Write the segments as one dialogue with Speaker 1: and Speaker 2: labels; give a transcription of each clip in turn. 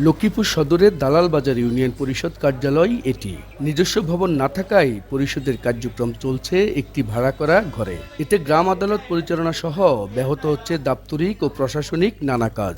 Speaker 1: লক্ষ্মীপুর সদরের দালাল বাজার ইউনিয়ন পরিষদ কার্যালয় এটি। নিজস্ব ভবন না থাকায় পরিষদের কার্যক্রম চলছে একটি ভাড়া করা ঘরে। এতে গ্রাম আদালত পরিচালনা সহ ব্যাহত হচ্ছে দাপ্তরিক ও প্রশাসনিক নানা কাজ।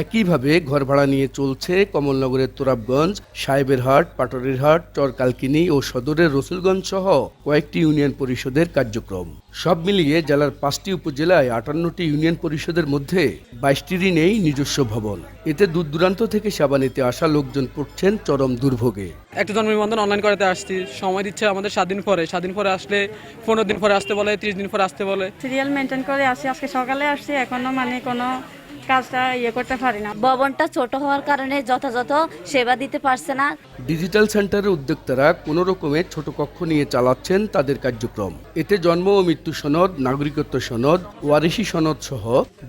Speaker 1: একইভাবে ঘর ভাড়া নিয়ে চলছে কমলনগরের তোরাবগঞ্জ সাহেবেরহাট পাটরেরহাট চরকালকিনি ও সদরের রসুলগঞ্জ সহ কয়েকটি ইউনিয়ন পরিষদের কার্যক্রম। সব মিলিয়ে জেলার পাঁচটি উপজেলায় আটান্নটি ইউনিয়ন পরিষদের মধ্যে বাইশটিরই নেই নিজস্ব ভবন। এতে দূর দূরান্ত থেকে সেবা নিতে আসা লোকজন পড়ছেন চরম দুর্ভোগে।
Speaker 2: একটা জন্ম নিবন্ধন অনলাইন করাতে আসছি। সময় দিচ্ছে আমাদের সাত দিন পরে। সাত দিন পরে আসলে পনেরো দিন পরে আসতে বলে তিরিশ দিন পরে আসতে বলে।
Speaker 3: সিরিয়াল মেনটেন করে আসি। আজকে সকালে আসছি এখনও মানে কোনো কাজটা ইয়ে করতে পারি না।
Speaker 4: ভবনটা ছোট হওয়ার কারণে যথাযথ সেবা দিতে পারছে না।
Speaker 1: ডিজিটাল সেন্টারের উদ্যোক্তারা কোনো রকমের ছোট কক্ষ নিয়ে চালাচ্ছেন তাদের কার্যক্রম। এতে জন্ম ও মৃত্যু সনদ নাগরিকত্ব সনদ ওয়ারিশি সনদ সহ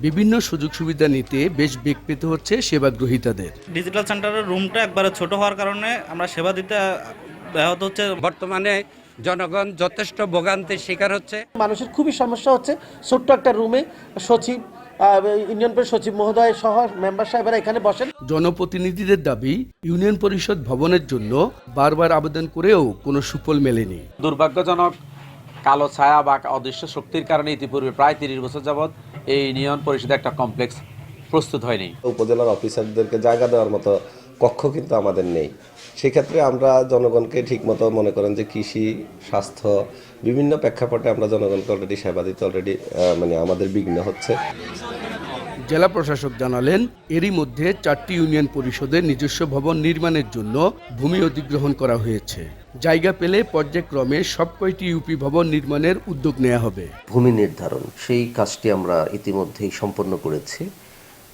Speaker 1: বিভিন্ন সুযোগ সুবিধা নিতে বেশ বেগ পেতে হচ্ছে সেবাগ্রহীতাদের।
Speaker 5: ডিজিটাল সেন্টারের রুমটা একবারে ছোট হওয়ার কারণে আমরা সেবা দিতে ব্যাহত হচ্ছে।
Speaker 6: বর্তমানে জনগণ যথেষ্ট ভোগান্তির শিকার হচ্ছে।
Speaker 7: মানুষের খুবই সমস্যা হচ্ছে ছোট্ট একটা রুমে সচিব ইউনিয়ন পরিষদ সচিব মহোদয় সহ মেম্বার সাহেবরা এখানে বসেন।
Speaker 1: জনপ্রতিনিধিদের দাবি ইউনিয়ন পরিষদ ভবনের জন্য বারবার আবেদন করেও কোনো সুফল মেলেনি।
Speaker 8: দুর্ভাগ্যজনক কালো ছায়া বা অদৃশ্য শক্তির কারণে ইতিপূর্বে প্রায় তিরিশ বছর যাবৎ এই ইউনিয়ন পরিষদে একটা কমপ্লেক্স প্রস্তুত হয়নি।
Speaker 9: উপজেলার অফিসারদেরকে জায়গা দেওয়ার মতো কক্ষ কিন্তু আমাদের নেই। সেক্ষেত্রে আমরা জনগণকে ঠিকমতো মনে করেন যে কৃষি স্বাস্থ্য বিভিন্ন প্রেক্ষাপটে আমরা জনগণকে অলরেডি সেবা দিতে অলরেডি মানে আমাদের বিঘ্ন হচ্ছে।
Speaker 1: জেলা প্রশাসক জানালেন এরই মধ্যে চারটি ইউনিয়ন পরিষদের নিজস্ব ভবন নির্মাণের জন্য ভূমি অধিগ্রহণ করা হয়েছে। জায়গা পেলে পর্যায়ক্রমে সব কয়টি ইউপি ভবন নির্মাণের উদ্যোগ নেওয়া হবে।
Speaker 10: ভূমি নির্ধারণ সেই কাজটি আমরা ইতিমধ্যেই সম্পন্ন করেছি।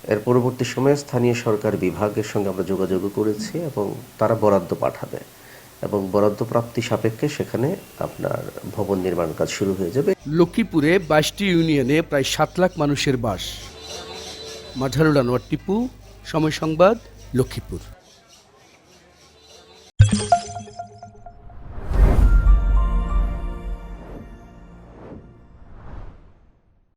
Speaker 10: এর পরবর্তী সময়ে স্থানীয় সরকার বিভাগের সঙ্গে আমরা যোগাযোগ করেছি এবং তারা বরাদ্দ পাঠাবে এবং বরাদ্দ প্রাপ্তি সাপেক্ষে সেখানে আপনার ভবন নির্মাণ কাজ শুরু হয়ে যাবে।
Speaker 1: লক্ষ্মীপুরে বাইশটি ইউনিয়নে প্রায় সাত লাখ মানুষের বাস। মাঝারুল আনোয়ার টিপু, সময় সংবাদ, লক্ষ্মীপুর।